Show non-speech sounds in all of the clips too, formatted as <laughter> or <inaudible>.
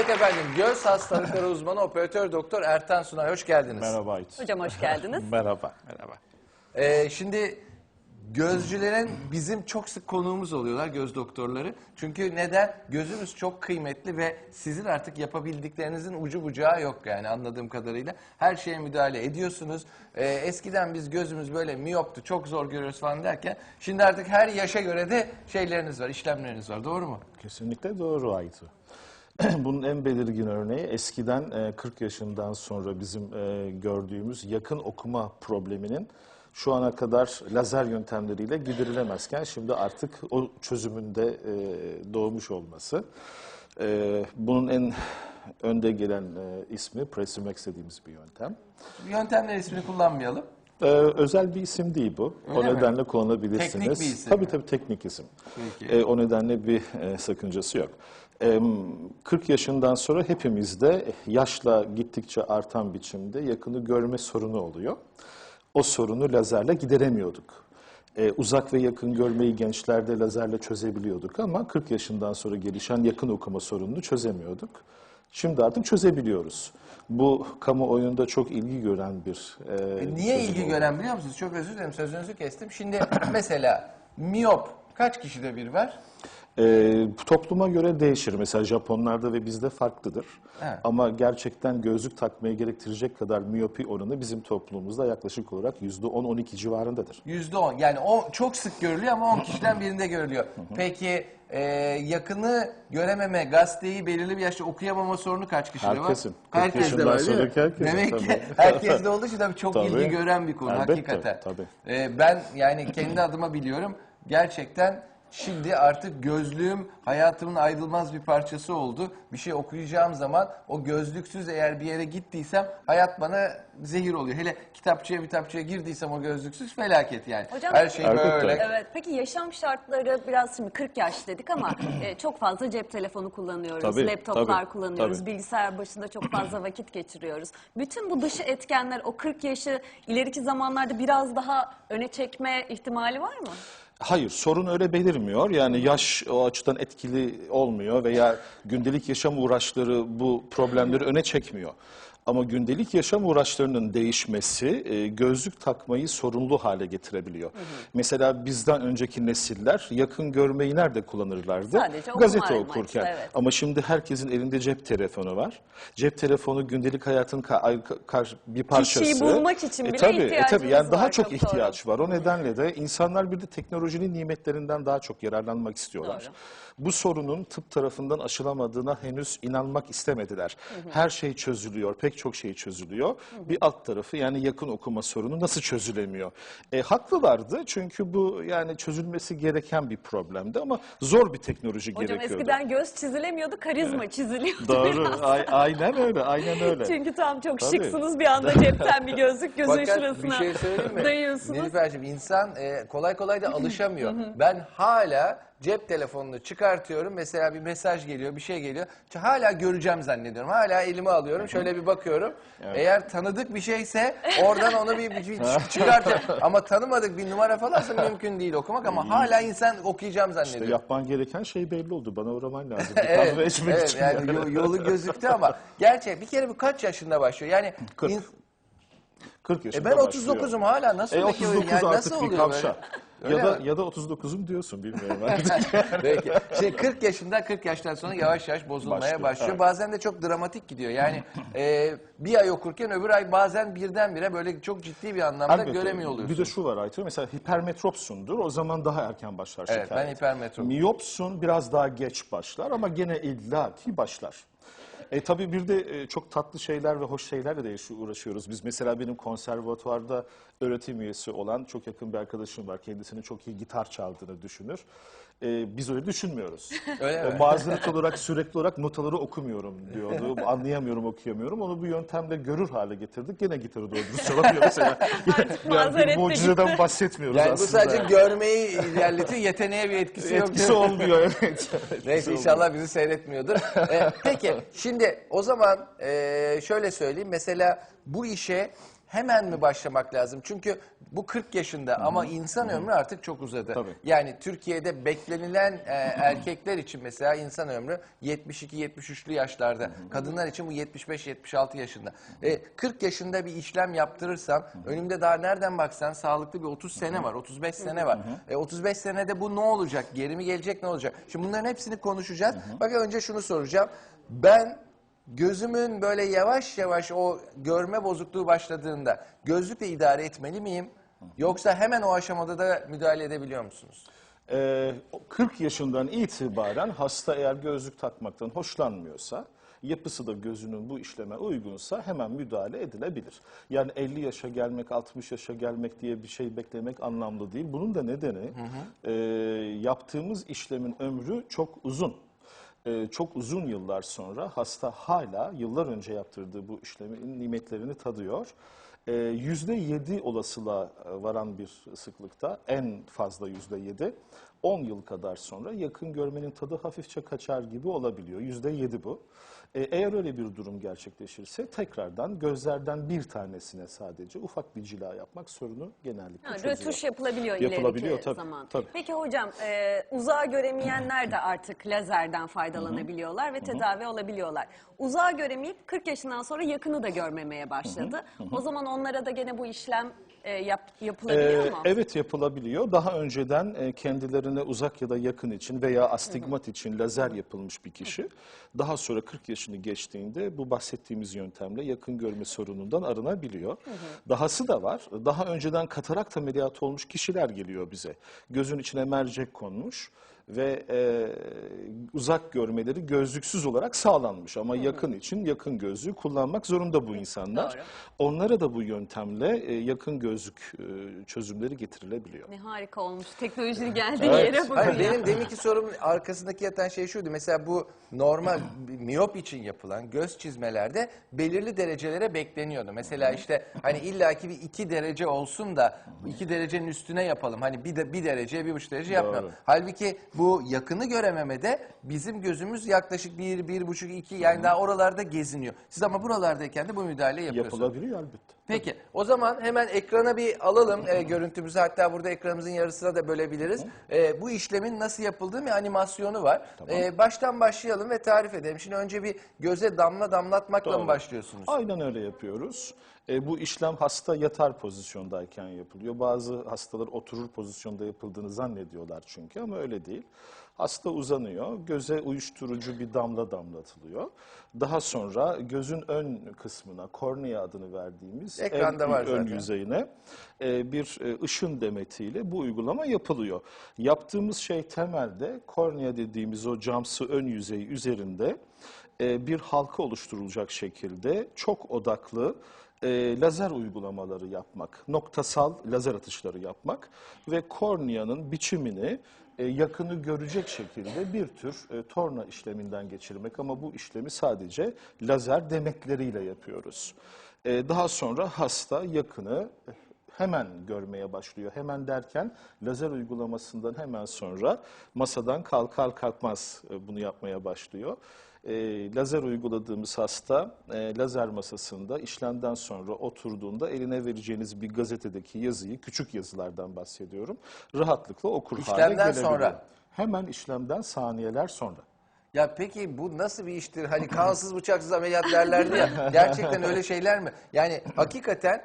Evet efendim göz hastalıkları uzmanı operatör doktor Ertan Sunay hoş geldiniz. Merhaba Aytun. Hocam hoş geldiniz. <laughs> Merhaba. Merhaba. Ee, şimdi gözcülerin bizim çok sık konuğumuz oluyorlar göz doktorları. Çünkü neden? Gözümüz çok kıymetli ve sizin artık yapabildiklerinizin ucu bucağı yok yani anladığım kadarıyla. Her şeye müdahale ediyorsunuz. Ee, eskiden biz gözümüz böyle miyoptu, çok zor görüyoruz falan derken şimdi artık her yaşa göre de şeyleriniz var, işlemleriniz var. Doğru mu? Kesinlikle doğru Aytu. <clears throat> Bunun en belirgin örneği eskiden e, 40 yaşından sonra bizim e, gördüğümüz yakın okuma probleminin şu ana kadar lazer yöntemleriyle giderilemezken şimdi artık o çözümünde e, doğmuş olması. E, Bunun en önde gelen e, ismi Presimex dediğimiz bir yöntem. Yöntemler ismini kullanmayalım. Ee, özel bir isim değil bu. o Öyle mi? nedenle kullanabilirsiniz. Teknik bir isim Tabii mi? tabii teknik isim. Peki. Ee, o nedenle bir e, sakıncası yok. Ee, 40 yaşından sonra hepimizde yaşla gittikçe artan biçimde yakını görme sorunu oluyor. O sorunu lazerle gideremiyorduk. Ee, uzak ve yakın görmeyi gençlerde lazerle çözebiliyorduk ama 40 yaşından sonra gelişen yakın okuma sorununu çözemiyorduk. Şimdi artık çözebiliyoruz. Bu kamuoyunda çok ilgi gören bir e, E, Niye ilgi oldu. gören biliyor musunuz? Çok özür dilerim sözünüzü kestim. Şimdi <coughs> mesela miyop kaç kişide bir var? Ee, topluma göre değişir. Mesela Japonlarda ve bizde farklıdır. Evet. Ama gerçekten gözlük takmaya gerektirecek kadar miyopi oranı bizim toplumumuzda yaklaşık olarak %10-12 civarındadır. Yüzde on. Yani o çok sık görülüyor ama on kişiden birinde görülüyor. Peki e, yakını görememe, gazeteyi belirli bir yaşta okuyamama sorunu kaç kişide var? Herkesin. 40 Herkeste yaşından var değil mi? sonraki herkesin, Demek ki tabii. herkeste olduğu için tabii çok Tabii. ilgi gören bir konu Elbette, hakikaten. tabii. E, ben yani kendi adıma biliyorum. Gerçekten Şimdi artık gözlüğüm hayatımın ayrılmaz bir parçası oldu. Bir şey okuyacağım zaman o gözlüksüz eğer bir yere gittiysem hayat bana zehir oluyor. Hele kitapçıya kitapçıya girdiysem o gözlüksüz felaket yani. Hocam- Her şey böyle. Evet, peki yaşam şartları biraz şimdi 40 yaş dedik ama <clears throat> e, çok fazla cep telefonu kullanıyoruz, Tabii, laptoplar tabii, kullanıyoruz, tabii. bilgisayar başında çok fazla <clears throat> vakit geçiriyoruz. Bütün bu dışı etkenler o 40 yaşı ileriki zamanlarda biraz daha öne çekme ihtimali var mı? Hayır, sorun öyle belirmiyor. Yani yaş o açıdan etkili olmuyor veya gündelik yaşam uğraşları bu problemleri öne çekmiyor. Ama gündelik yaşam uğraşlarının değişmesi e, gözlük takmayı sorunlu hale getirebiliyor. Mesela bizden önceki nesiller yakın görmeyi nerede kullanırlardı? Sadece Gazete amaçlı, okurken. evet. Ama şimdi herkesin elinde cep telefonu var. Cep telefonu gündelik hayatın ka- ay- ka- bir parçası. bulmak için bile tabii, ihtiyacımız tabii. Yani daha var, çok çok ihtiyaç var. O nedenle de insanlar bir de teknolojinin nimetlerinden daha çok yararlanmak istiyorlar. Doğru. Bu sorunun tıp tarafından aşılamadığına henüz inanmak istemediler. Her şey çözülüyor, pek çok şey çözülüyor. Bir alt tarafı yani yakın okuma sorunu nasıl çözülemiyor? E, haklılardı çünkü bu yani çözülmesi gereken bir problemdi ama zor bir teknoloji Hocam gerekiyordu. eskiden göz çizilemiyordu, karizma çiziliyordu Doğru, biraz. ay- aynen öyle, aynen öyle. Çünkü tam çok Tabii. şıksınız bir anda cepten bir gözlük gözün Fakat şurasına bir şey söyleyeyim mi? dayıyorsunuz. Nilüfer'cim insan e, kolay kolay da <laughs> alışamıyor. ben hala cep telefonunu çıkartıyorum. Mesela bir mesaj geliyor, bir şey geliyor. Hala göreceğim zannediyorum. Hala elime alıyorum. Şöyle bir bakıyorum. Eğer tanıdık bir şeyse oradan onu bir, bir, <laughs> çıkartıyorum. Ama tanımadık bir numara falansa mümkün değil okumak ama hala insan okuyacağım İşte zannediyor. yapman gereken şey belli oldu. Bana uğraman lazım. <laughs> Bir Evet, kahve içmek evet için yani yo- yolu gözüktü ama gerçek bir kere bu kaç yaşında başlıyor? Yani 40. in- 40 e yaşında ben başlıyor. 39'um hala nasıl E peki? 39 Yani artık nasıl bir oluyor kavşa. Öyle Ya da mi? ya da 39'um diyorsun bilmiyorum artık. <laughs> Peki. Şimdi 40 yaşında 40 yaştan sonra yavaş yavaş bozulmaya başlıyor. Başlıyor, evet. Bazen de çok dramatik gidiyor. Yani <laughs> e, bir ay okurken öbür ay bazen birdenbire böyle çok ciddi bir anlamda Elbette. göremiyor oluyorsun. Bir de şu var Aytur. Mesela hipermetropsundur. O zaman daha erken başlar Evet, şikayet. ben hipermetropum. Miyopsun biraz daha geç başlar ama gene illaki başlar. E tabii bir de e, çok tatlı şeyler ve hoş şeylerle de uğraşıyoruz. Biz mesela benim konservatuvarda öğretim üyesi olan çok yakın bir arkadaşım var. Kendisinin çok iyi gitar çaldığını düşünür. E, biz öyle düşünmüyoruz. <laughs> Öyle mi? mazeret olarak sürekli olarak notaları okumuyorum diyordu. Anlayamıyorum, okuyamıyorum. Onu bu yöntemle görür hale getirdik. Gene gitarı doğru dürüst çalamıyor mesela. <laughs> Yani mazeret bir de mucizeden bahsetmiyoruz Yani bu aslında. sadece görmeyi ilerletiyor, yeteneğe bir etkisi yok. Etkisi değil mi? olmuyor evet. <laughs> Neyse inşallah bizi seyretmiyordur. E, peki şimdi o zaman e, şöyle söyleyeyim. Mesela bu işe hemen mi başlamak lazım? Çünkü bu 40 yaşında ama insan ömrü artık çok uzadı. Tabii. Yani Türkiye'de beklenilen e, erkekler için mesela insan ömrü 72-73'lü yaşlarda. Kadınlar için bu 75-76 yaşında. E, 40 yaşında bir işlem yaptırırsam önümde daha nereden baksan sağlıklı bir 30 sene var, 35 sene var. E, 35 senede bu ne olacak? Geri mi gelecek ne olacak? Şimdi bunların hepsini konuşacağız. Bakın önce şunu soracağım. Ben gözümün böyle yavaş yavaş o görme bozukluğu başladığında gözlükle idare etmeli miyim? Yoksa hemen o aşamada da müdahale edebiliyor musunuz? Ee, 40 yaşından itibaren hasta eğer gözlük takmaktan hoşlanmıyorsa, yapısı da gözünün bu işleme uygunsa hemen müdahale edilebilir. Yani 50 yaşa gelmek, 60 yaşa gelmek diye bir şey beklemek anlamlı değil. Bunun da nedeni e, yaptığımız işlemin ömrü çok uzun. E, çok uzun yıllar sonra hasta hala yıllar önce yaptırdığı bu işlemin nimetlerini tadıyor. Ee, Yüzde yedi olasılığa e, varan bir sıklıkta en fazla yüzde yedi 10 yıl kadar sonra yakın görmenin tadı hafifçe kaçar gibi olabiliyor. Yüzde yedi bu. Ee, Eğer öyle bir durum gerçekleşirse tekrardan gözlerden bir tanesine sadece ufak bir cila yapmak sorunu genellikle Ha, çözüyor. rötuş yapılabiliyor, Yapılabiliyor, tabii, zaman. tabii. Peki hocam e, uzağa göremeyenler de <clears throat> artık lazerden faydalanabiliyorlar ve tedavi olabiliyorlar. Uzağa göremeyip 40 yaşından sonra yakını da görmemeye başladı. O zaman onlara da gene bu işlem e, yap, yapılabiliyor Ee, mu? Evet yapılabiliyor. Daha önceden e, kendilerine uzak ya da yakın için veya astigmat için lazer yapılmış bir kişi daha sonra 40 yaşını geçtiğinde bu bahsettiğimiz yöntemle yakın görme sorunundan arınabiliyor. Dahası da var. Daha önceden katarakt ameliyatı olmuş kişiler geliyor bize. Gözün içine mercek konmuş ve e, uzak görmeleri gözlüksüz olarak sağlanmış ama yakın için yakın gözlüğü kullanmak zorunda bu insanlar. Doğru. Onlara da bu yöntemle e, yakın gözlük e, çözümleri getirilebiliyor. Ne harika olmuş. Teknolojinin geldiği Evet. yere bakın Hayır, ya. benim deminki sorumun arkasındaki yatan şey şuydu. Mesela bu normal miyop için yapılan göz çizmelerde belirli derecelere bekleniyordu. Mesela işte hani illaki bir iki derece olsun da iki derecenin üstüne yapalım. Hani bir de bir derece, bir buçuk derece yapmayalım. Doğru. Halbuki bu yakını görememede bizim gözümüz yaklaşık bir, bir buçuk, iki yani daha oralarda geziniyor. Siz ama buralardayken de bu müdahale yapıyorsunuz. Yapılabiliyor elbette. Peki o zaman hemen ekrana bir alalım e, görüntümüzü hatta burada ekranımızın yarısına da bölebiliriz. E, bu işlemin nasıl yapıldığı bir animasyonu var. E, baştan başlayalım ve tarif edelim. Şimdi önce bir göze damla damlatmakla mı başlıyorsunuz? Aynen öyle yapıyoruz. E, bu işlem hasta yatar pozisyondayken yapılıyor. Bazı hastalar oturur pozisyonda yapıldığını zannediyorlar çünkü ama öyle değil. Hasta uzanıyor, göze uyuşturucu bir damla damlatılıyor. Daha sonra gözün ön kısmına, kornea adını verdiğimiz Ekranda en var ön zaten. yüzeyine e, bir e, ışın demetiyle bu uygulama yapılıyor. Yaptığımız şey temelde kornea dediğimiz o camsı ön yüzey üzerinde e, bir halka oluşturulacak şekilde çok odaklı e, lazer uygulamaları yapmak, noktasal lazer atışları yapmak ve korneanın biçimini e, yakını görecek şekilde bir tür e, torna işleminden geçirmek ama bu işlemi sadece lazer demetleriyle yapıyoruz. E, daha sonra hasta yakını e, hemen görmeye başlıyor. Hemen derken lazer uygulamasından hemen sonra masadan kalkar kalkmaz e, bunu yapmaya başlıyor. E, lazer uyguladığımız hasta e, lazer masasında işlemden sonra oturduğunda eline vereceğiniz bir gazetedeki yazıyı, küçük yazılardan bahsediyorum, rahatlıkla okur hale İşlemden gelebiliyor. sonra? Hemen işlemden saniyeler sonra. Ya peki bu nasıl bir iştir? Hani kansız bıçaksız ameliyat derlerdi ya. <laughs> Gerçekten öyle şeyler mi? Yani hakikaten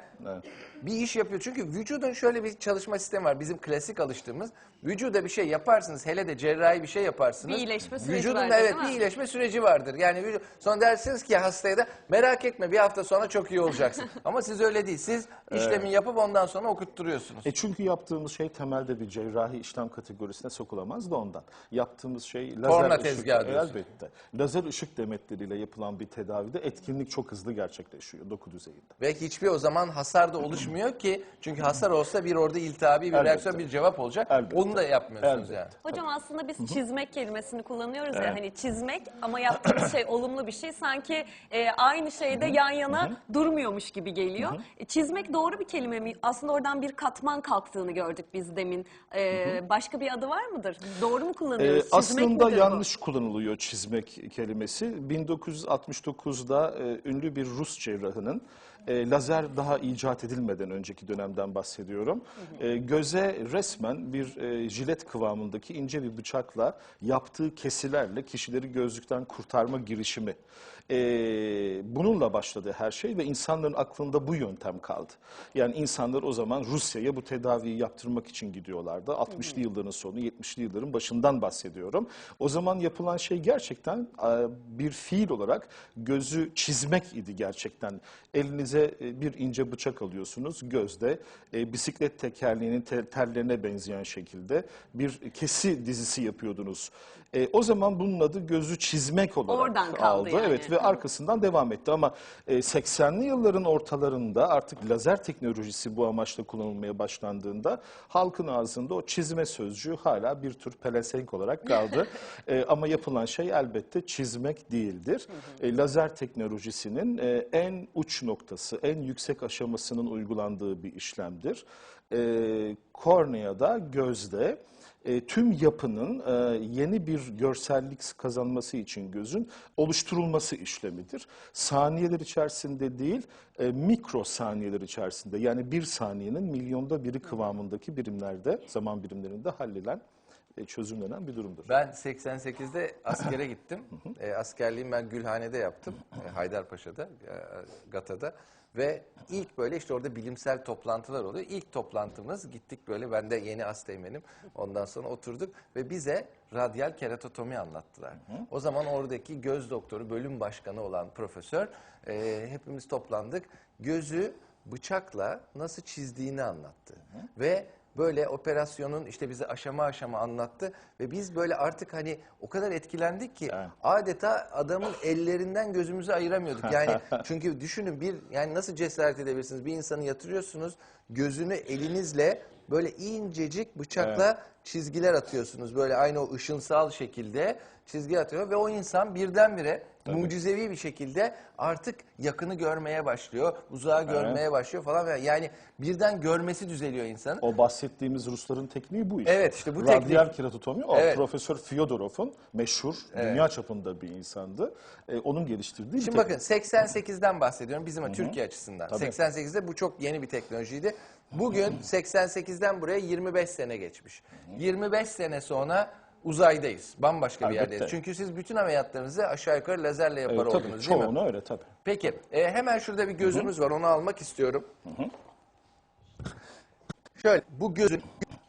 bir iş yapıyor. Çünkü vücudun şöyle bir çalışma sistemi var. Bizim klasik alıştığımız. Vücuda bir şey yaparsınız. Hele de cerrahi bir şey yaparsınız. Bir iyileşme süreci Vücudun vardır, evet bir iyileşme süreci vardır. Yani vücut, sonra dersiniz ki hastaya da merak etme bir hafta sonra çok iyi olacaksın. <laughs> Ama siz öyle değil. Siz işlemi yapıp ondan sonra okutturuyorsunuz. E çünkü yaptığımız şey temelde bir cerrahi işlem kategorisine sokulamaz da ondan. Yaptığımız şey lazer Korna ışık. tezgahı diyorsun. Elbette. Lazer ışık demetleriyle yapılan bir tedavide etkinlik çok hızlı gerçekleşiyor doku düzeyinde. Ve hiçbir o zaman hasar da oluşmuyor ki. Çünkü hasar olsa bir orada iltihabi bir Elbette. reaksiyon bir cevap olacak. Elbette. Onu da yapmıyorsunuz Elbette. yani. Hocam aslında biz çizmek kelimesini kullanıyoruz ya hani çizmek ama yaptığımız şey <clears throat> olumlu bir şey sanki e, aynı şeyde yan yana durmuyormuş gibi geliyor. E, çizmek doğru bir kelime mi? Aslında oradan bir katman kalktığını gördük biz demin. E, başka bir adı var mıdır? Doğru mu Ee, kullanıyoruz? Çizmek aslında midir bu? yanlış kullanılıyor çizmek kelimesi. 1969'da e, ünlü bir Rus cerrahının E, lazer daha icat edilmeden önceki dönemden bahsediyorum. E, göze resmen bir e, jilet kıvamındaki ince bir bıçakla yaptığı kesilerle kişileri gözlükten kurtarma girişimi. E, bununla başladı her şey ve insanların aklında bu yöntem kaldı. Yani insanlar o zaman Rusya'ya bu tedaviyi yaptırmak için gidiyorlardı. 60'lı yılların sonu, 70'li yılların başından bahsediyorum. O zaman yapılan şey gerçekten e, bir fiil olarak gözü çizmek idi gerçekten. Elinize e, bir ince bıçak alıyorsunuz gözde e, bisiklet tekerleğinin te- tellerine benzeyen şekilde bir kesi dizisi yapıyordunuz. E, o zaman bunun adı gözü çizmek olarak Oradan kaldı aldı. yani. Evet ve arkasından devam etti ama e, 80'li yılların ortalarında artık lazer teknolojisi bu amaçla kullanılmaya başlandığında halkın ağzında o çizme sözcüğü hala bir tür pelesenk olarak kaldı. <laughs> E, ama yapılan şey elbette çizmek değildir. E, lazer teknolojisinin e, en uç noktası, en yüksek aşamasının uygulandığı bir işlemdir. E, korneada, gözde e, tüm yapının e, yeni bir görsellik kazanması için gözün oluşturulması işlemidir. Saniyeler içerisinde değil, e, mikro saniyeler içerisinde yani bir saniyenin milyonda biri kıvamındaki birimlerde, zaman birimlerinde halleden, e, çözümlenen bir durumdur. Ben 88'de askere gittim. <clears throat> E, askerliğimi ben Gülhane'de yaptım. <clears throat> E, Haydarpaşa'da, e, Gata'da. Ve ilk böyle işte orada bilimsel toplantılar oluyor. İlk toplantımız gittik böyle ben de yeni asteğmenim. Ondan sonra oturduk ve bize radyal keratotomi anlattılar. O zaman oradaki göz doktoru, bölüm başkanı olan profesör e, hepimiz toplandık. Gözü bıçakla nasıl çizdiğini anlattı. Ve böyle operasyonun işte bize aşama aşama anlattı ve biz böyle artık hani o kadar etkilendik ki Evet. adeta adamın ellerinden gözümüzü ayıramıyorduk. Yani <laughs> çünkü düşünün bir yani nasıl cesaret edebilirsiniz? Bir insanı yatırıyorsunuz gözünü elinizle böyle incecik bıçakla çizgiler atıyorsunuz. Böyle aynı o ışınsal şekilde çizgi atıyor ve o insan birdenbire mucizevi bir şekilde artık yakını görmeye başlıyor, uzağı görmeye başlıyor falan. ve Yani birden görmesi düzeliyor insanın. O bahsettiğimiz Rusların tekniği bu işte. Evet, işte bu teknik. keratotomi o Evet. Profesör Fyodorov'un meşhur dünya çapında bir insandı. E, onun geliştirdiği bir Şimdi bakın 88'den bahsediyorum bizim Türkiye açısından. Tabii. 88'de bu çok yeni bir teknolojiydi. Bugün 88'den buraya 25 sene geçmiş. 25 sene sonra uzaydayız. Bambaşka bir Elbette. yerdeyiz. Çünkü siz bütün ameliyatlarınızı aşağı yukarı lazerle yapar E, tabii, oldunuz değil mi? çoğunu öyle tabii. Peki e, hemen şurada bir gözümüz var onu almak istiyorum. Şöyle bu gözün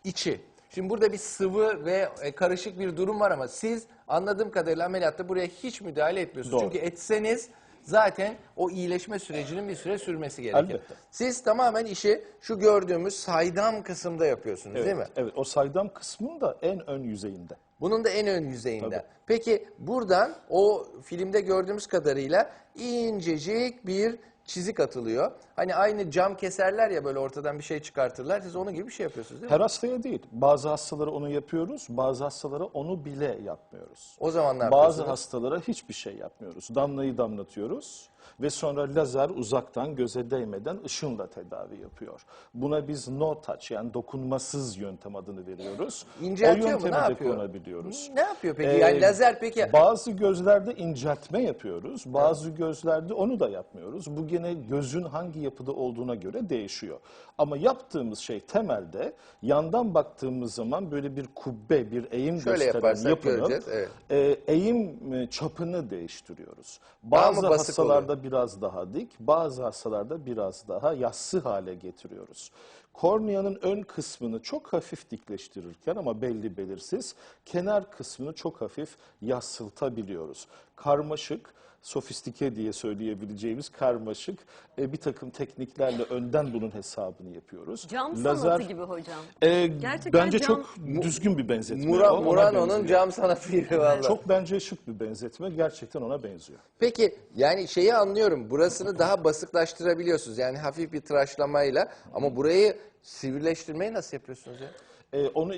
içi. Şimdi burada bir sıvı ve e, karışık bir durum var ama siz anladığım kadarıyla ameliyatta buraya hiç müdahale etmiyorsunuz. Doğru. Çünkü etseniz zaten o iyileşme sürecinin bir süre sürmesi gerekir. Elbette. Siz tamamen işi şu gördüğümüz saydam kısımda yapıyorsunuz Evet, değil mi? Evet, o saydam kısmın da en ön yüzeyinde. Bunun da en ön yüzeyinde. Tabii. Peki buradan o filmde gördüğümüz kadarıyla incecik bir çizik atılıyor. Hani aynı cam keserler ya böyle ortadan bir şey çıkartırlar. Siz onun gibi bir şey yapıyorsunuz değil mi? Her hastaya değil. Bazı hastalara onu yapıyoruz, bazı hastalara onu bile yapmıyoruz. O zaman ne Bazı yapıyorsunuz? hastalara hiçbir şey yapmıyoruz. Damlayı damlatıyoruz ve sonra lazer uzaktan göze değmeden ışınla tedavi yapıyor. Buna biz no touch yani dokunmasız yöntem adını veriyoruz. İnceltiyor o mu? Ne de yapıyor? kullanabiliyoruz. Ne yapıyor peki? Ee, yani lazer peki Bazı gözlerde inceltme yapıyoruz, bazı gözlerde onu da yapmıyoruz. Bu gene gözün hangi yapıda olduğuna göre değişiyor. Ama yaptığımız şey temelde yandan baktığımız zaman böyle bir kubbe, bir eğim Şöyle gösteren yaparsak yapının göreceğiz, evet. e, eğim e, çapını değiştiriyoruz. Daha mı Bazı basık hastalarda biraz daha dik, bazı hastalarda biraz daha yassı hale getiriyoruz. Korneanın ön kısmını çok hafif dikleştirirken ama belli belirsiz, kenar kısmını çok hafif yassıltabiliyoruz. Karmaşık, sofistike diye söyleyebileceğimiz karmaşık e, bir takım tekniklerle önden bunun hesabını yapıyoruz. Cam Lazer- sanatı gibi hocam. E, Gerçekten bence cam- çok düzgün bir benzetme. Mura, o, Murano'nun cam sanatı gibi valla. Çok bence şık bir benzetme. Gerçekten ona benziyor. Peki yani şeyi anlıyorum. Burasını daha basıklaştırabiliyorsunuz. Yani hafif bir tıraşlamayla ama burayı sivrileştirmeyi nasıl yapıyorsunuz ya? Ee, onu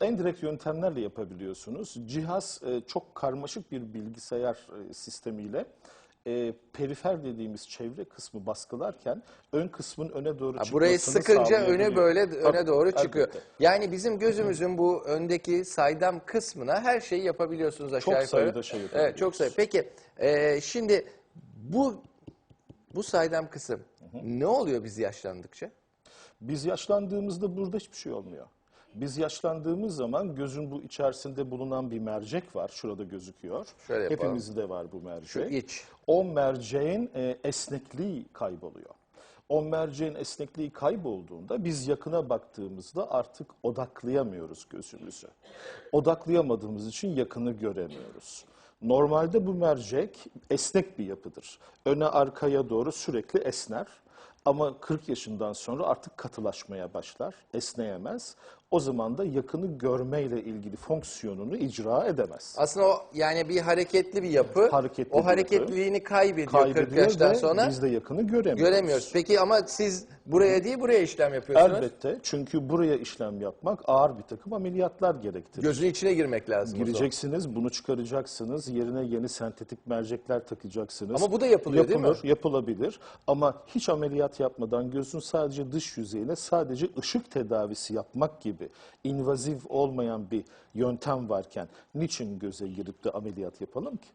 en direkt yöntemlerle yapabiliyorsunuz. Cihaz e, çok karmaşık bir bilgisayar e, sistemiyle e, perifer dediğimiz çevre kısmı baskılarken ön kısmın öne doğru çıkmasını burayı sıkınca öne böyle öne doğru çıkıyor. Yani bizim gözümüzün bu öndeki saydam kısmına her şeyi yapabiliyorsunuz aşağı Çok yukarı. sayıda şey Evet yapabiliyoruz. çok sayı. Peki e, şimdi bu bu saydam kısım ne oluyor biz yaşlandıkça? Biz yaşlandığımızda burada hiçbir şey olmuyor. Biz yaşlandığımız zaman gözün bu içerisinde bulunan bir mercek var. Şurada gözüküyor. Şöyle yapalım. Hepimizde var bu mercek. Şu iç. O merceğin e, esnekliği kayboluyor. O merceğin esnekliği kaybolduğunda biz yakına baktığımızda artık odaklayamıyoruz gözümüzü. Odaklayamadığımız için yakını göremiyoruz. Normalde bu mercek esnek bir yapıdır. Öne arkaya doğru sürekli esner. Ama 40 yaşından sonra artık katılaşmaya başlar, esneyemez. O zaman da yakını görmeyle ilgili fonksiyonunu icra edemez. Aslında o yani bir hareketli bir yapı. Hareketli o bir hareketliliğini kaybediyor, 40 Kaybediyor yaştan ve sonra. biz de yakını göremiyoruz. Göremiyoruz. Peki ama siz buraya değil buraya işlem yapıyorsunuz. Elbette çünkü buraya işlem yapmak ağır bir takım ameliyatlar gerektirir. Gözün içine girmek lazım. Gireceksiniz, bunu çıkaracaksınız, yerine yeni sentetik mercekler takacaksınız. Ama bu da yapılıyor, değil mi? Yapılır, yapılabilir. Ama hiç ameliyat yapmadan gözün sadece dış yüzeyine sadece ışık tedavisi yapmak gibi invaziv olmayan bir yöntem varken niçin göze girip de ameliyat yapalım ki?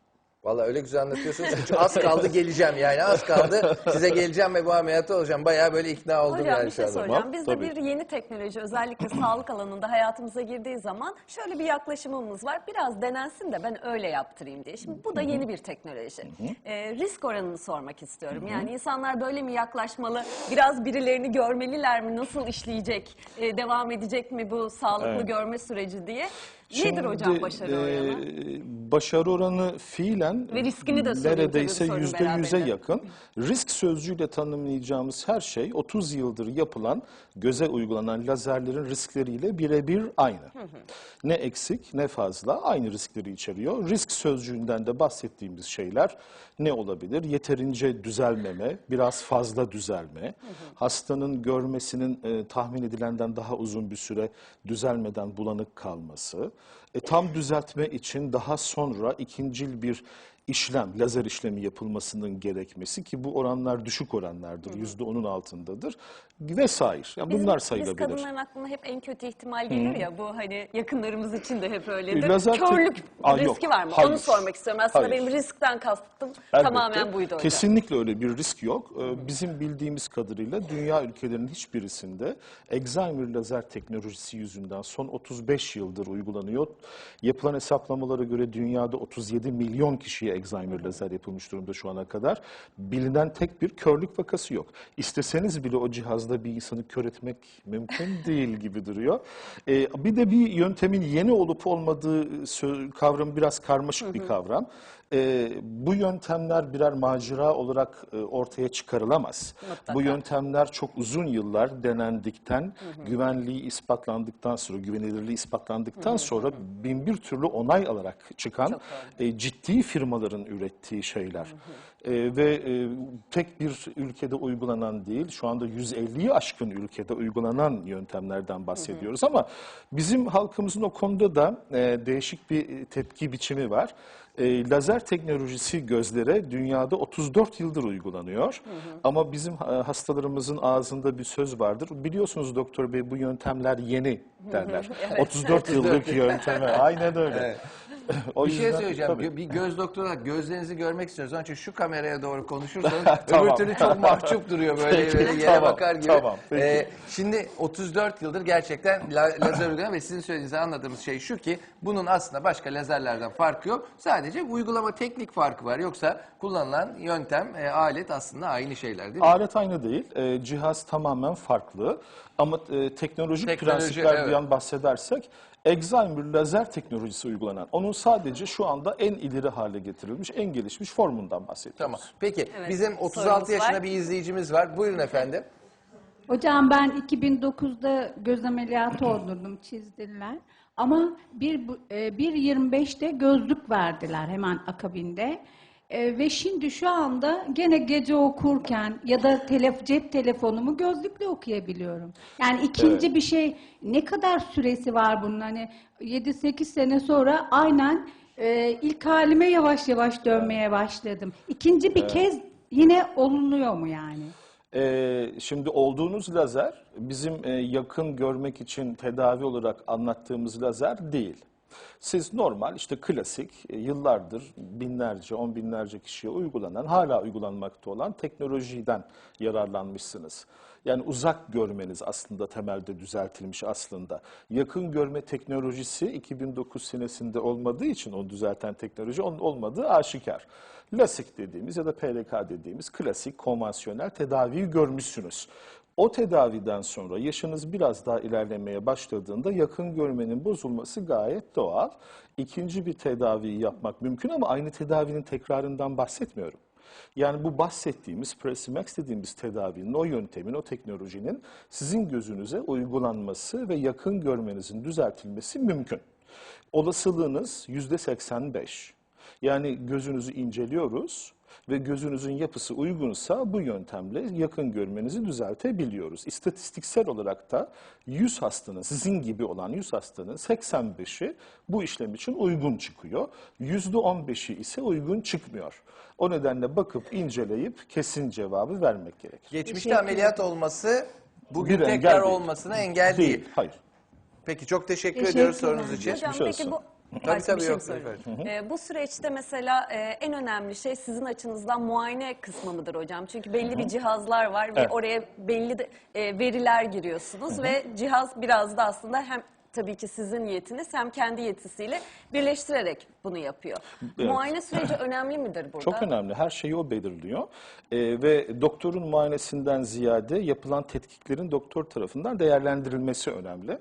Vallahi öyle güzel anlatıyorsunuz. ki az kaldı geleceğim yani az kaldı. Size geleceğim ve bu ameliyatı olacağım. Bayağı böyle ikna oldum Hocam yani bir şu şey anda. soracağım. Bizde tabii. bir yeni teknoloji özellikle <clears throat> sağlık alanında hayatımıza girdiği zaman şöyle bir yaklaşımımız var. Biraz denensin de ben öyle yaptırayım diye. Şimdi bu da yeni bir teknoloji. Ee, risk oranını sormak istiyorum. Yani insanlar böyle mi yaklaşmalı? Biraz birilerini görmeliler mi? Nasıl işleyecek? Ee, devam edecek mi bu sağlıklı Evet. görme süreci diye? Nedir hocam Şimdi, başarı e, oranı? başarı oranı fiilen Ve riskini de neredeyse yüzde yüze yakın. Risk sözcüğüyle tanımlayacağımız her şey 30 yıldır yapılan göze uygulanan lazerlerin riskleriyle birebir aynı. Ne eksik ne fazla aynı riskleri içeriyor. Risk sözcüğünden de bahsettiğimiz şeyler ne olabilir? Yeterince düzelmeme, biraz fazla düzelme, hastanın görmesinin e, tahmin edilenden daha uzun bir süre düzelmeden bulanık kalması, e, tam düzeltme için daha sonra ikincil bir işlem, lazer işlemi yapılmasının gerekmesi ki bu oranlar düşük oranlardır, yüzde onun altındadır vesaire. Yani Bizim- bunlar Biz sayılabilir. kadınların aklına hep en kötü ihtimal gelir ya bu hani yakınlarımız için de hep öyledir. E, lazer tek- Körlük Aa, riski yok, var mı? hayır. Onu sormak istiyorum. Aslında Hayır. benim riskten kastım Elbette. tamamen buydu hocam. Kesinlikle öyle bir risk yok. Ee, Bizim bildiğimiz kadarıyla dünya ülkelerinin hiçbirisinde Alzheimer lazer teknolojisi yüzünden son 35 yıldır uygulanıyor. Yapılan hesaplamalara göre dünyada 37 milyon kişiye Alzheimer lazer yapılmış durumda şu ana kadar. Bilinen tek bir körlük vakası yok. İsteseniz bile o cihazda bir insanı kör etmek mümkün <laughs> değil gibi duruyor. Ee, Bir de bir yöntemin yeni olup olmadığı kavramı biraz karmaşık bir kavram. Ee, bu yöntemler birer macera olarak e, ortaya çıkarılamaz. Mutlaka. Bu yöntemler çok uzun yıllar denendikten, güvenliği ispatlandıktan sonra, güvenilirliği ispatlandıktan sonra bin bir türlü onay alarak çıkan e, ciddi firmaların ürettiği şeyler. E, ve e, tek bir ülkede uygulanan değil, şu anda 150'yi aşkın ülkede uygulanan yöntemlerden bahsediyoruz. Ama bizim halkımızın o konuda da e, değişik bir e, tepki biçimi var. E, lazer teknolojisi gözlere dünyada 34 yıldır uygulanıyor. Ama bizim e, hastalarımızın ağzında bir söz vardır. Biliyorsunuz doktor bey bu yöntemler yeni derler. 34 yıllık yönteme. Aynen öyle. <laughs> o Bir şey söyleyeceğim. tabii. Bir göz doktoru olarak gözlerinizi görmek istiyoruz. Onun için şu kameraya doğru konuşursanız <laughs> Tamam. öbür türlü çok mahcup duruyor böyle, Peki, böyle yere tamam, bakar gibi. tamam, peki. Ee, şimdi 34 yıldır gerçekten la- lazer uygulanan ve sizin söylediğinizi anladığımız şey şu ki bunun aslında başka lazerlerden farkı yok. Sadece uygulama teknik farkı var. Yoksa kullanılan yöntem, e, alet aslında aynı şeyler değil mi? Alet aynı değil. E, cihaz tamamen farklı. Ama e, teknolojik Teknoloji, prensipler evet. Yan bahsedersek Alzheimer lazer teknolojisi uygulanan, onun sadece şu anda en ileri hale getirilmiş, en gelişmiş formundan bahsediyoruz. Tamam. Peki Evet, bizim sorumuz 36 yaşında var. bir izleyicimiz var. Buyurun efendim. Hocam ben 2009'da göz ameliyatı oldurdum, çizdiler. Ama bir bu- e, 1.25'te gözlük verdiler hemen akabinde. E, ve şimdi şu anda gene gece okurken ya da telef cep telefonumu gözlükle okuyabiliyorum. Yani ikinci bir şey ne kadar süresi var bunun hani 7-8 sene sonra aynen e, ilk halime yavaş yavaş dönmeye başladım. İkinci bir kez yine olunuyor mu yani? Ee, şimdi olduğunuz lazer bizim e, yakın görmek için tedavi olarak anlattığımız lazer değil. Siz normal işte klasik e, yıllardır binlerce, on binlerce kişiye uygulanan, hala uygulanmakta olan teknolojiden yararlanmışsınız. Yani uzak görmeniz aslında temelde düzeltilmiş aslında. Yakın görme teknolojisi 2009 senesinde olmadığı için o düzelten teknoloji onun olmadığı aşikar. LASIK dediğimiz ya da PRK dediğimiz klasik konvansiyonel tedaviyi görmüşsünüz. O tedaviden sonra yaşınız biraz daha ilerlemeye başladığında yakın görmenin bozulması gayet doğal. İkinci bir tedaviyi yapmak mümkün ama aynı tedavinin tekrarından bahsetmiyorum. Yani bu bahsettiğimiz Presimax dediğimiz tedavinin, o yöntemin, o teknolojinin sizin gözünüze uygulanması ve yakın görmenizin düzeltilmesi mümkün. Olasılığınız yüzde 85. Yani gözünüzü inceliyoruz ve gözünüzün yapısı uygunsa bu yöntemle yakın görmenizi düzeltebiliyoruz. İstatistiksel olarak da 100 hastanın, sizin gibi olan 100 hastanın 85'i bu işlem için uygun çıkıyor. %15'i ise uygun çıkmıyor. O nedenle bakıp inceleyip kesin cevabı vermek gerekir. Geçmişte ameliyat olması bugün Bir engel tekrar değil. olmasına engel değil. Hayır. Peki çok teşekkür ediyoruz sorunuz için. Hocam peki bu olsun. Tabii, tabii, şey yok. Ee, bu süreçte mesela e, en önemli şey sizin açınızdan muayene kısmı mıdır hocam? Çünkü belli bir cihazlar var ve Evet. oraya belli de, e, veriler giriyorsunuz ve cihaz biraz da aslında hem tabii ki sizin yetiniz hem kendi yetisiyle birleştirerek bunu yapıyor. Evet. Muayene süreci <clears throat> önemli midir burada? Çok önemli. Her şeyi o belirliyor. Ee, ve doktorun muayenesinden ziyade yapılan tetkiklerin doktor tarafından değerlendirilmesi önemli.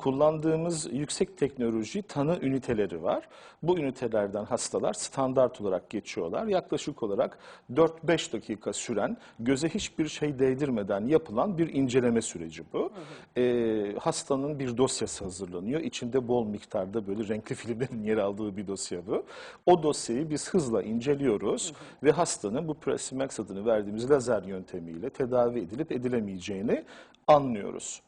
Kullandığımız yüksek teknoloji tanı üniteleri var. Bu ünitelerden hastalar standart olarak geçiyorlar. Yaklaşık olarak 4-5 dakika süren, göze hiçbir şey değdirmeden yapılan bir inceleme süreci bu. Ee, hastanın bir dosyası hazırlanıyor. İçinde bol miktarda böyle renkli <laughs> filmlerin yer aldığı bir dosya bu. O dosyayı biz hızla inceliyoruz ve hastanın bu Presimax adını verdiğimiz lazer yöntemiyle tedavi edilip edilemeyeceğini anlıyoruz.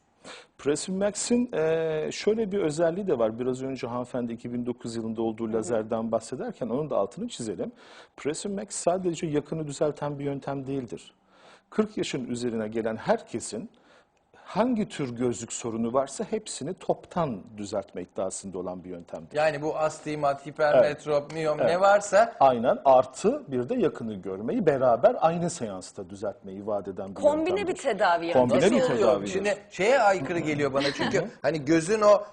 Presimax'in eee, şöyle bir özelliği de var. Biraz önce hanımefendi 2009 yılında olduğu lazerden bahsederken onun da altını çizelim. Presimax sadece yakını düzelten bir yöntem değildir. 40 yaşın üzerine gelen herkesin hangi tür gözlük sorunu varsa hepsini toptan düzeltme iddiasında olan bir yöntemdir. Yani bu astigmat, hipermetrop, miyom ne varsa Aynen artı bir de yakını görmeyi beraber aynı seansta düzeltmeyi vaat eden bir Kombine bir yöntemdir. tedavi yani. Kombine Nasıl bir oluyor? tedavidir. Şimdi şeye aykırı geliyor bana çünkü hani gözün o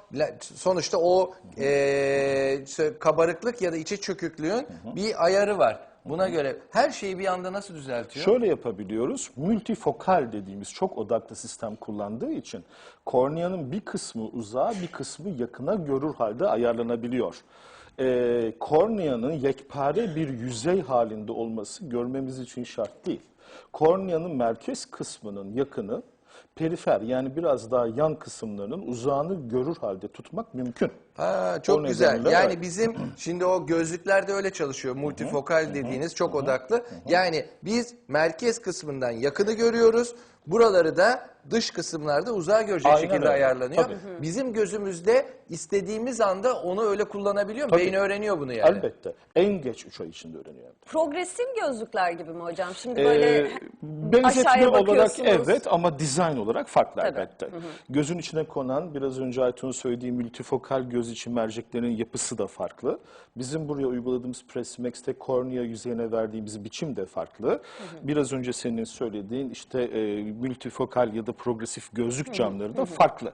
sonuçta o e, kabarıklık ya da içe çöküklüğün bir ayarı var. Buna göre her şeyi bir anda nasıl düzeltiyor? Şöyle yapabiliyoruz. Multifokal dediğimiz çok odaklı sistem kullandığı için korneanın bir kısmı uzağa bir kısmı yakına görür halde ayarlanabiliyor. Ee, korneanın yekpare bir yüzey halinde olması görmemiz için şart değil. Korneanın merkez kısmının yakını perifer yani biraz daha yan kısımlarının uzağını görür halde tutmak mümkün. Ha, O çok güzel. nedenle Yani bizim <clears throat> şimdi o gözlüklerde öyle çalışıyor. Multifokal dediğiniz çok odaklı. Yani biz merkez kısmından yakını görüyoruz. Buraları da dış kısımlarda uzağa görecek Aynen şekilde öyle. ayarlanıyor. Tabii. Bizim gözümüzde istediğimiz anda onu öyle kullanabiliyor mu? Tabii. Beyin öğreniyor bunu yani. Elbette. En geç 3 ay içinde öğreniyor. Progresif gözlükler gibi mi hocam? Şimdi Ee, böyle benzetme aşağıya olarak bakıyorsunuz. evet ama dizayn olarak farklı Tabii. elbette. Gözün içine konan biraz önce Aytun'un söylediği multifokal göz içi merceklerin yapısı da farklı. Bizim buraya uyguladığımız Presimax'te kornea yüzeyine verdiğimiz biçim de farklı. Biraz önce senin söylediğin işte e, multifokal ya da progresif gözlük camları da farklı.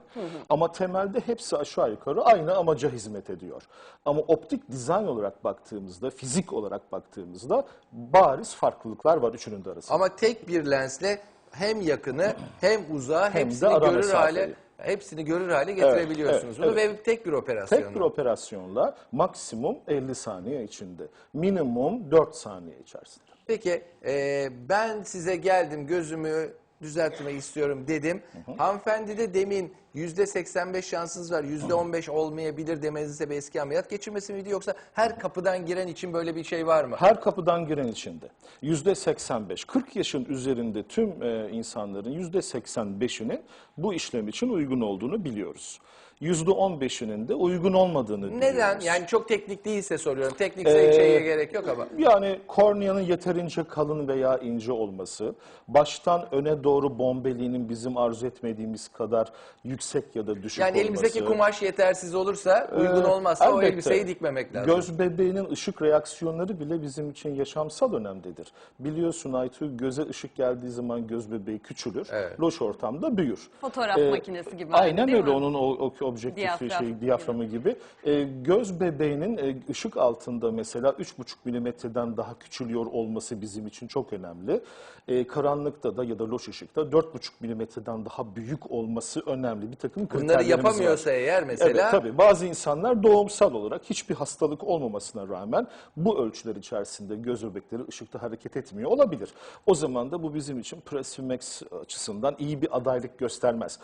Ama temelde hepsi aşağı yukarı aynı amaca hizmet ediyor. Ama optik dizayn olarak baktığımızda, fizik olarak baktığımızda bariz farklılıklar var üçünün de arasında. Ama tek bir lensle hem yakını <clears throat> hem uzağı Hem de hepsini ara görür mesafeyi. hale hepsini görür hale getirebiliyorsunuz. evet, Bunu ve tek bir operasyon. Tek bir operasyonla maksimum 50 saniye içinde, minimum 4 saniye içerisinde. Peki e, ben size geldim gözümü düzeltmek istiyorum dedim. Hanımefendi de demin yüzde 85 şansınız var yüzde 15 olmayabilir demenizin sebebi eski ameliyat geçirmesi miydi yoksa her kapıdan giren için böyle bir şey var mı? Her kapıdan giren içinde yüzde 85, 40 yaşın üzerinde tüm e, insanların yüzde 85'inin bu işlem için uygun olduğunu biliyoruz. %15'inin de uygun olmadığını Neden? biliyoruz. Yani çok teknik değilse soruyorum. Teknikse Ee, şeye gerek yok ama. Yani korneanın yeterince kalın veya ince olması, baştan öne doğru bombeliğinin bizim arzu etmediğimiz kadar yüksek ya da düşük Yani olması. elimizdeki kumaş yetersiz olursa, uygun Ee, olmazsa o elbette. elbiseyi dikmemek lazım. Göz bebeğinin ışık reaksiyonları bile bizim için yaşamsal önemlidir. Biliyorsun Aytu göze ışık geldiği zaman göz bebeği küçülür, Evet. loş ortamda büyür. Fotoğraf Ee, makinesi gibi. Aynen öyle mi? onun o, o objektifi Diyafram şey diyaframı gibi. Ee, göz bebeğinin e, ışık altında mesela 3,5 milimetreden daha küçülüyor olması bizim için çok önemli. Ee, karanlıkta da ya da loş ışıkta 4,5 milimetreden daha büyük olması önemli. Bir takım Bunları kriterlerimiz var. yapamıyorsa eğer mesela Evet tabii bazı insanlar doğumsal olarak hiçbir hastalık olmamasına rağmen bu ölçüler içerisinde göz bebekleri ışıkta hareket etmiyor olabilir. O zaman da bu bizim için Presimax açısından iyi bir adaylık göstermez.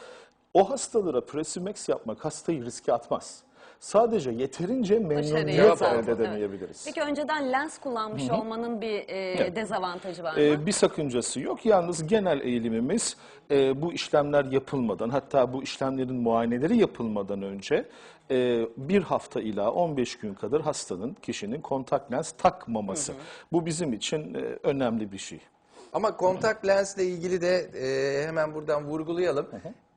O hastalara Presimax yapmak hastayı riske atmaz. Sadece yeterince memnuniyet sağlamak, elde edemeyebiliriz. Peki önceden lens kullanmış olmanın bir e, dezavantajı var mı? Ee, bir sakıncası yok. Yalnız genel eğilimimiz e, bu işlemler yapılmadan hatta bu işlemlerin muayeneleri yapılmadan önce e, bir hafta ila 15 gün kadar hastanın, kişinin kontak lens takmaması. Bu bizim için e, önemli bir şey. Ama kontak lensle ilgili de e, hemen buradan vurgulayalım.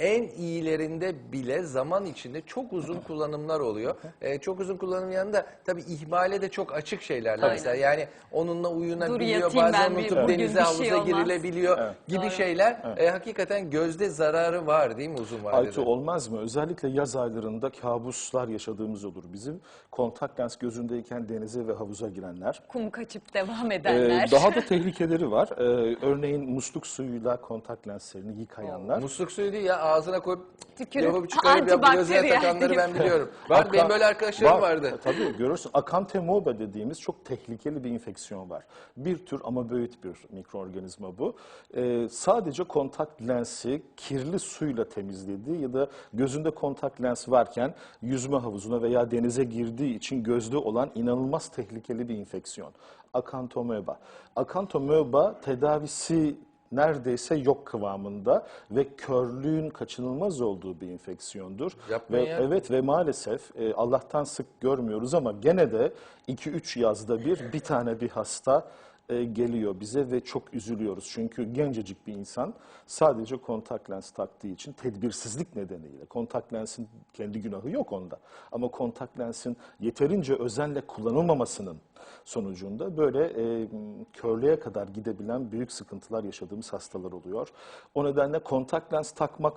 En iyilerinde bile zaman içinde çok uzun kullanımlar oluyor. E, çok uzun kullanım yanında tabii ihmale de çok açık şeyler mesela. Yani onunla uyunabiliyor, yatayım bazen ben bir- unutup bugün denize bir havuza şey olmaz. girilebiliyor gibi Doğru. şeyler. E, hakikaten gözde zararı var değil mi uzun vadede? Aytu olmaz mı? Özellikle yaz aylarında kabuslar yaşadığımız olur bizim. Kontak lens gözündeyken denize ve havuza girenler. Kum kaçıp devam Ee, edenler. daha da <laughs> tehlikeleri var. Ee, örneğin musluk suyuyla kontak lenslerini yıkayanlar. Musluk suyu değil ya ağzına koyup Tükürük, yapıp çıkarıp <laughs> yapıp gözüne antibakteriyel. takanları ben biliyorum. <laughs> Var Akan- benim böyle arkadaşlarım var. vardı. E, Tabii görürsün. Akantemoeba dediğimiz çok tehlikeli bir infeksiyon var. Bir tür amoeboid bir mikroorganizma bu. Ee, sadece kontak lensi kirli suyla temizlediği ya da gözünde kontak lens varken yüzme havuzuna veya denize girdiği için gözde olan inanılmaz tehlikeli bir infeksiyon. Akantomoeba. Akantomoeba tedavisi neredeyse yok kıvamında ve körlüğün kaçınılmaz olduğu bir infeksiyondur. Yapmayın ve ya. evet ve maalesef e, Allah'tan sık görmüyoruz ama gene de 2-3 yazda bir bir tane bir hasta e, geliyor bize ve çok üzülüyoruz. Çünkü gencecik bir insan sadece kontak lens taktığı için tedbirsizlik nedeniyle kontak lensin kendi günahı yok onda. Ama kontak lensin yeterince özenle kullanılmamasının sonucunda böyle e, körlüğe kadar gidebilen büyük sıkıntılar yaşadığımız hastalar oluyor. O nedenle kontak lens takmak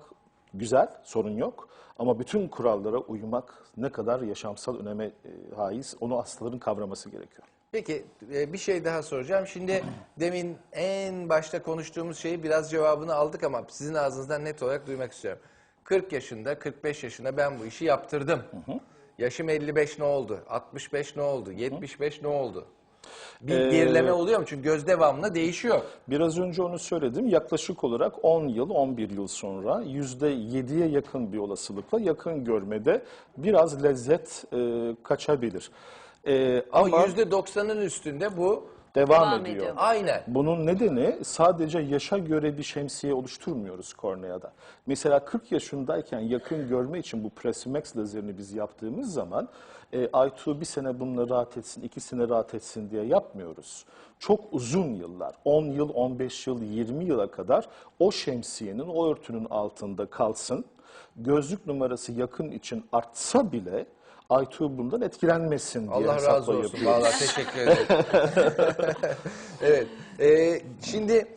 güzel, sorun yok. Ama bütün kurallara uymak ne kadar yaşamsal öneme e, haiz onu hastaların kavraması gerekiyor. Peki e, bir şey daha soracağım. Şimdi demin en başta konuştuğumuz şeyi biraz cevabını aldık ama sizin ağzınızdan net olarak duymak istiyorum. 40 yaşında, 45 yaşında ben bu işi yaptırdım. Yaşım 55 ne oldu? 65 ne oldu? 75 ne oldu? Bir Ee, gerileme oluyor mu? Çünkü göz devamlı değişiyor. Biraz önce onu söyledim. Yaklaşık olarak 10 yıl, 11 yıl sonra %7'ye yakın bir olasılıkla yakın görmede biraz lezzet e, kaçabilir. E, Ama ama %90'ın üstünde bu devam, Devam ediyor. ediyor. aynen. Bunun nedeni sadece yaşa göre bir şemsiye oluşturmuyoruz korneada. Mesela 40 yaşındayken yakın görme için bu Presimax lazerini biz yaptığımız zaman e, Aytu bir sene bununla rahat etsin, iki sene rahat etsin diye yapmıyoruz. Çok uzun yıllar, 10 yıl, 15 yıl, 20 yıla kadar o şemsiyenin, o örtünün altında kalsın. Gözlük numarası yakın için artsa bile Aytu bundan etkilenmesin diye Allah razı olsun. Vallahi teşekkür ederim. <laughs> evet. Ee, şimdi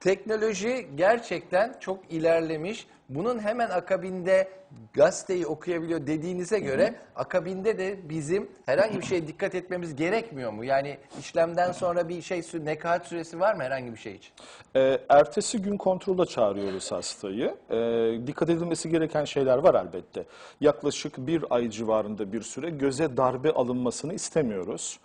teknoloji gerçekten çok ilerlemiş. Bunun hemen akabinde gazeteyi okuyabiliyor dediğinize göre akabinde de bizim herhangi bir şeye dikkat etmemiz gerekmiyor mu? Yani işlemden sonra bir şey nekaat süresi var mı herhangi bir şey için? Ee, ertesi gün kontrola çağırıyoruz hastayı. Ee, dikkat edilmesi gereken şeyler var elbette. Yaklaşık bir ay civarında bir süre göze darbe alınmasını istemiyoruz.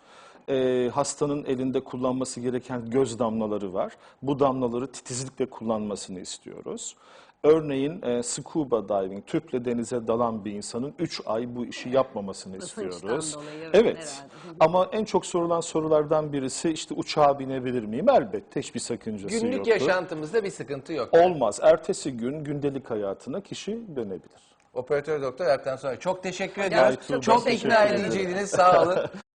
Ee, hastanın elinde kullanması gereken göz damlaları var. Bu damlaları titizlikle kullanmasını istiyoruz. Örneğin e, scuba diving, tüple denize dalan bir insanın 3 ay bu işi yapmamasını istiyoruz. dolayı, evet, herhalde. Ama en çok sorulan sorulardan birisi işte uçağa binebilir miyim? Elbette hiçbir sakıncası Günlük yoktur. yaşantımızda bir sıkıntı yok. Olmaz. Ertesi gün gündelik hayatına kişi dönebilir. Operatör doktor Erkan Soner. Çok teşekkür ediyoruz. çok Çok, teşekkür ikna ederim. ediciydiniz. Sağ olun. <laughs>